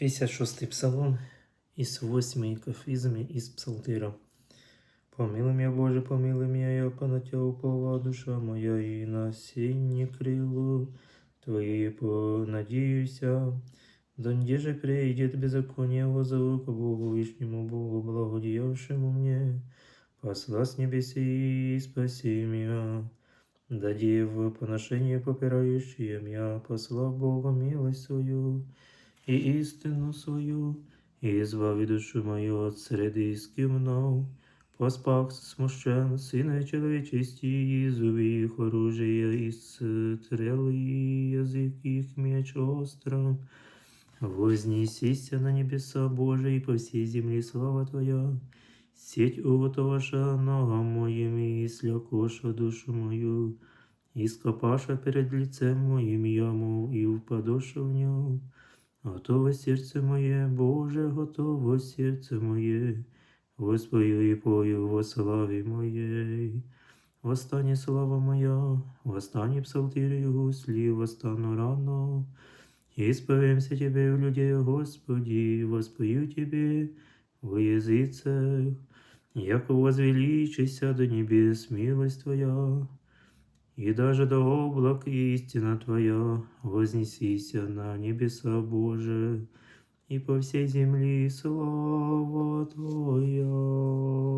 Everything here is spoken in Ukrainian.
56-й псалом із 8 кафізми із псалтира. Помилуй меня, Боже, помилуй меня, я на Тебя упала душа моя, и на синє крило Твоє понадіюся. Донде же придет беззаконие, возову к Богу Вышнему Богу, благодеявшему мне, посла с небеси и спаси меня. Дади в поношение попирающие меня, посла Бога милость свою и истину свою, и избави душу мою от среды скимнов, поспах смущен, сына человечести, и зуби их оружия, и стрелы, и язык их меч острым. Вознесися на небеса Божии, и по всей земле слава Твоя. Сеть уготоваша ногам моим, и слякоша душу мою, и скопаша перед лицем моим яму, и упадоша в нем. Готово сердце моє, Боже, готово сердце моє, Воспою і пою во славі моєй. Восстане слава моя, восстане псалтирі гуслі, восстану рано. Исповемся Тебе в людей, Господи, воспою Тебе в языцах, яко возвеличися до небес милость Твоя, и даже до облак истина Твоя, вознесися на небеса Боже, и по всей земле слава Твоя.